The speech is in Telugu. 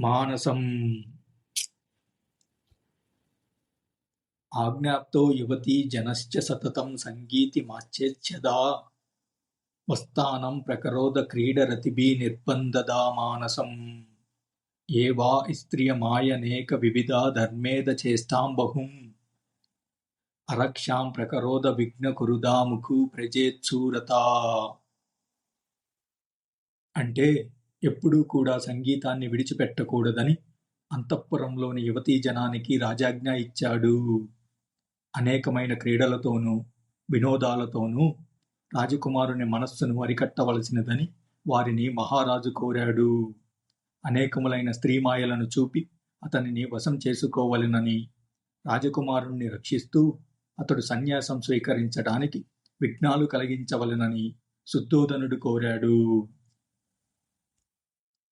మానసం. ఆజ్ఞాప్తో యువతీ జనశ్చ సతతం సంగీతి సంగీతిమాచ్ఛేద్యదా వస్తానం ప్రకరోద క్రీడరతిభి నిర్బంధదా మానసం. ఏ వా స్త్రియమాయనేక వివిధా ధర్మేద చేస్తాం బహుం. అరక్షాం ప్రకరోద విఘ్న కురుదా ప్రజేత్సూరత. అంటే ఎప్పుడూ కూడా సంగీతాన్ని విడిచిపెట్టకూడదని అంతఃపురంలోని యువతీ జనానికి రాజాజ్ఞ ఇచ్చాడు. అనేకమైన క్రీడలతోనూ వినోదాలతోనూ రాజకుమారుని మనస్సును అరికట్టవలసినదని వారిని మహారాజు కోరాడు. అనేకములైన స్త్రీమాయలను చూపి అతనిని వశం చేసుకోవలెనని రాజకుమారుణ్ణి రక్షిస్తూ అతడు సన్యాసం స్వీకరించడానికి విఘ్నాలు కలిగించవలెనని శుద్ధోదనుడు కోరాడు.